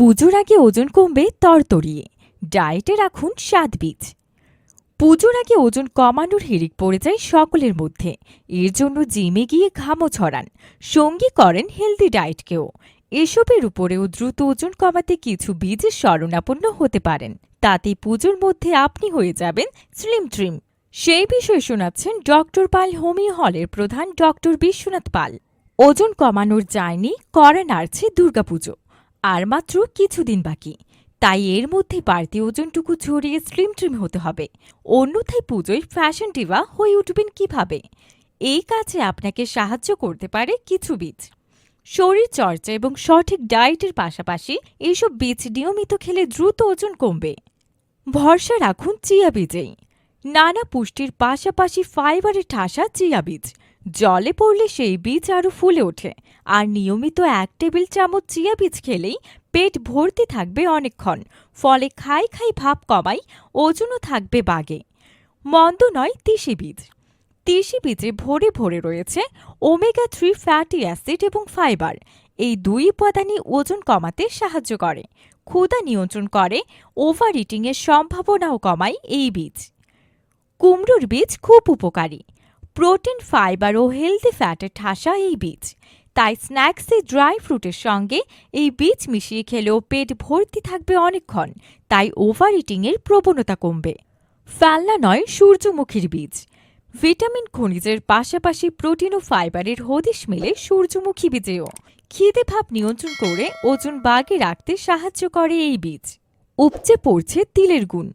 পুজোর আগে ওজন কমবে তরতরিয়ে ডায়েটে রাখুন সাত বীজ। পুজোর আগে ওজন কমানোর হিড়িক পড়ে যায় সকলের মধ্যে। এর জন্য জিমে গিয়ে ঘামও ছড়ান। সঙ্গী করেন হেলদি ডায়েটকেও। এসবের উপরেও দ্রুত ওজন কমাতে কিছু বীজের শরণাপন্ন হতে পারেন। তাতে পুজোর মধ্যে আপনি হয়ে যাবেন স্লিম ট্রিম। সেই বিষয়ে শোনাচ্ছেন ডক্টর পাল হোমিও হলের প্রধান ডক্টর বিশ্বনাথ পাল। ওজন কমানোর যায়নি করে নাড়ছে দুর্গাপুজো। আর মাত্র কিছুদিন বাকি। তাই এর মধ্যে বাড়তি ওজনটুকু ঝরিয়ে স্লিম ট্রিম হতে হবে। অন্যথায় পুজোয় ফ্যাশন ডিভা হয়ে উঠবেন কীভাবে? এই কাজে আপনাকে সাহায্য করতে পারে কিছু বীজ। শরীর চর্চা এবং সঠিক ডায়েটের পাশাপাশি এইসব বীজ নিয়মিত খেলে দ্রুত ওজন কমবে। ভরসা রাখুন চিয়া বীজেই। নানা পুষ্টির পাশাপাশি ফাইবারের ঠাসা চিয়া বীজ। জলে পড়লে সেই বীজ আরও ফুলে ওঠে, আর নিয়মিত এক টেবিল চামচ চিয়া বীজ খেলেই পেট ভর্তি থাকবে অনেকক্ষণ, ফলে খাই খাই ভাব কমাই, ওজনও থাকবে বাগে। মন্দ নয় তিসি বীজ। তিসি বীজে ভরে ভরে রয়েছে ওমেগা থ্রি ফ্যাটি অ্যাসিড এবং ফাইবার। এই দুই উপাদানই ওজন কমাতে সাহায্য করে, ক্ষুধা নিয়ন্ত্রণ করে ওভার ইটিংয়ের সম্ভাবনাও কমায় এই বীজ। কুমড়োর বীজ খুব উপকারী প্রোটিন, ফাইবার ও হেলদি ফ্যাটে ঠাসা এই বীজ। তাই স্ন্যাক্সে ড্রাই ফ্রুটের সঙ্গে এই বীজ মিশিয়ে খেলেও পেট ভর্তি থাকবে অনেকক্ষণ। তাই ওভার ইটিংয়ের প্রবণতা কমবে। ফেলনা নয়, সূর্যমুখীর বীজ। ভিটামিন খনিজের পাশাপাশি প্রোটিন ও ফাইবারের হদিশ মেলে সূর্যমুখী বীজেও। খিদে ভাব নিয়ন্ত্রণ করে ওজন বাগে রাখতে সাহায্য করে এই বীজ। উপচে পড়ছে তিলের গুণ।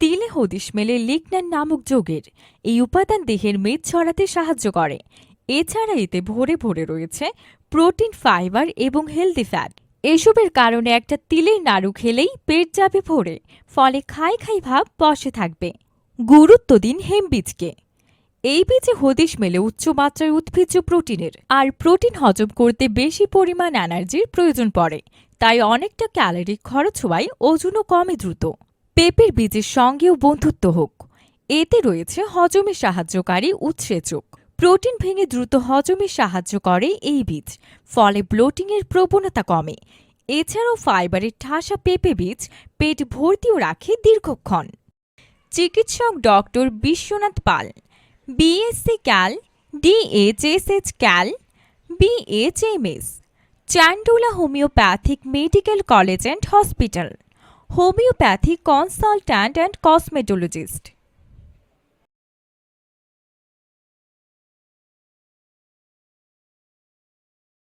তিলে হদিশ মেলে লিগন্যান নামক যোগের। এই উপাদান দেহের মেদ ছড়াতে সাহায্য করে। এছাড়া এতে ভরে ভরে রয়েছে প্রোটিন, ফাইবার এবং হেলদি ফ্যাট। এসবের কারণে একটা তিলের নাড়ু খেলেই পেট যাবে ভরে, ফলে খাই খাই ভাব বসে থাকবে। গুরুত্ব দিন হেম বীজকে। এই বীজে হদিশ মেলে উচ্চমাত্রায় উদ্ভিজ্জ প্রোটিনের, আর প্রোটিন হজম করতে বেশি পরিমাণ এনার্জির প্রয়োজন পড়ে, তাই অনেকটা ক্যালোরি খরচ হওয়ায় ওজনও কমে দ্রুত। পেঁপের বীজের সঙ্গেও বন্ধুত্ব হোক। এতে রয়েছে হজমে সাহায্যকারী উৎসেচক। প্রোটিন ভেঙে দ্রুত হজমে সাহায্য করে এই বীজ। ফলে ব্লোটিংয়ের প্রবণতা কমে। এছাড়াও ফাইবারের ঠাসা পেঁপে বীজ পেট ভর্তিও রাখে দীর্ঘক্ষণ। চিকিৎসক doctor Biswanath Pal BSc Cal DHSH Cal BHMS Chandola homeopathic medical college and hospital. Homeopathic consultant and cosmetologist.